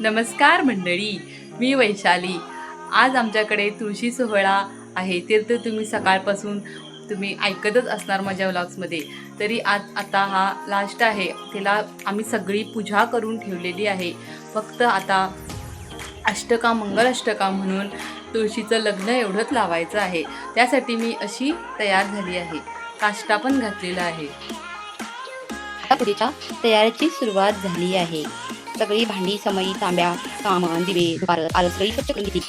नमस्कार मंडळी मी वैशाली. आज आमच्याकडे तुळशी सोहळा आहे. ते तर तुम्ही सकाळपासून तुम्ही ऐकतच असणार माझ्या व्लॉग्समध्ये तरी आज आता हा लास्ट आहे. तिला आम्ही सगळी पूजा करून ठेवलेली आहे. फक्त आता अष्टका मंगल अष्टका म्हणून तुळशीचं लग्न एवढंच लावायचं आहे. त्यासाठी मी अशी तयार झाली आहे. काष्टा पण घातलेला आहे. तयारीची सुरुवात झाली आहे. सगळी भांडी समई तांब्या सामान दिवे दुपारत आलं सगळी स्वच्छ करून घेतली.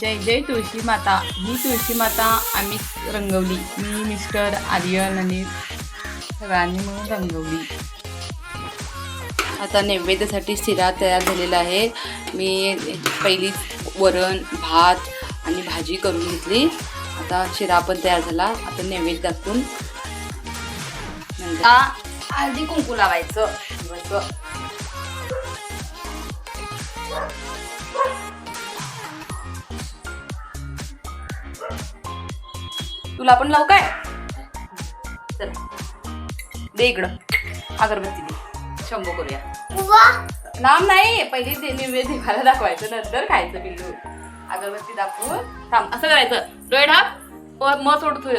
जय जय तुळशी माता. ही तुळशी माता आम्ही रंगवली. मी मिस्टर आर्यन आणि सगळ्यांनी म्हणून रंगवली. आता नैवेद्यासाठी शिरा तयार झालेला आहे. मी पहिली वरण भात आणि भाजी करून घेतली. आता शिरा पण तयार झाला. आता नैवेद्य दाखवून नंतर हळदी कुंकू लावायचं. तुला पण लावू काय? चल. दे इकडं. अगरबत्ती दे. शंभू करूया. लांब नाही. पहिले ते नैवेद्य देवाला दाखवायचं नंतर खायचं पिल्लू. अगरबत्ती दाखवून थांब. असं करायचं. डोळे ढाप मग सोड तू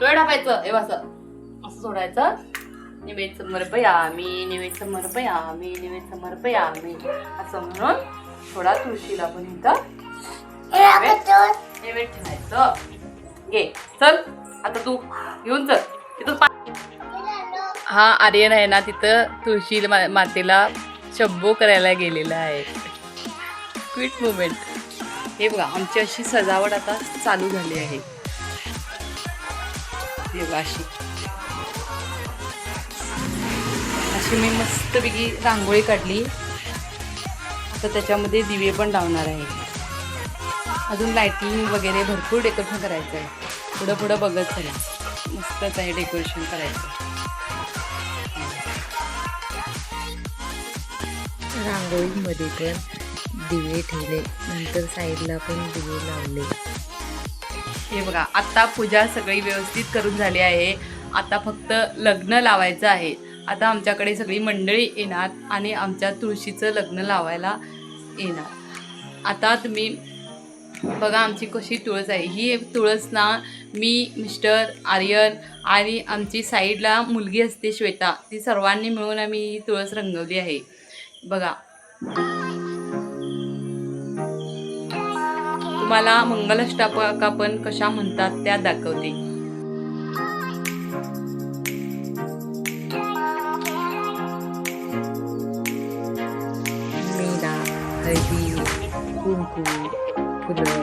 डोळे ढापायचं. हे असं असं सोडायचं. निवेद समर्पयामी निवेद समर्पयामी निवेद समर्पयामी. असं म्हणून थोडा तुळशीला पण इथं नैवेद ठेवायचं. घे चल. आता तू घेऊन चल. तिथं हा आर्यन आहे ना तिथं तुळशी मा- मातेला शंभो करायला गेलेला आहे. क्विट मुमेंट हे बघा आमची अशी सजावट आता चालू झाली आहे. हे बघा अशी अशी मी मस्तपैकी रांगोळी काढली. आता त्याच्यामध्ये दिवे पण लावणार आहे. अजून लाइटिंग वगैरे भरपूर डेकोरेशन करायचं आहे पुढं पुढं बघत चला. मस्तच आहे डेकोरेशन करायचं. रांगोळीमध्ये पण दिवे ठेवले. नंतर साईडला पण दिवे लावले. हे बघा आता पूजा सगळी व्यवस्थित करून झाली आहे. आता फक्त लग्न लावायचं आहे. आता आमच्याकडे सगळी मंडळी येणार आणि आमच्या तुळशीचं लग्न लावायला येणार. आता तुम्ही बघा आमची कशी तुळस आहे. ही तुळस ना मी मिस्टर आर्यन आणि आमची साईडला मुलगी असते श्वेता. ती सर्वांनी मिळून आम्ही ही तुळस रंगवली आहे. बघा. तुम्हाला मंगलष्टापका पण कशा म्हणतात त्या दाखवते. हळदी कुंकू फुलं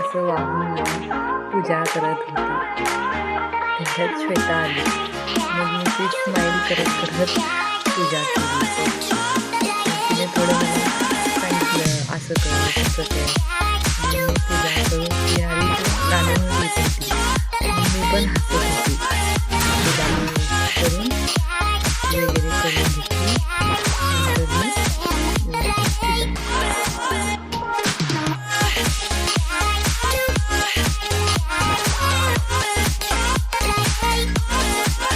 असं वाहून पूजा करत होती. त्याच्यात श्वेता आली. मग मी ती स्माईल करत करत पूजा केली. तिने थोडं मला सांगितलं असं कर तसं कर.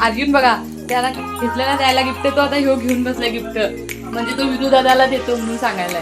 अर्जुन बघा त्याला घेतलेला द्यायला गिफ्ट तो आता ह्यो घेऊन बसला गिफ्ट म्हणजे तो विनू दादाला देतो म्हणून सांगायला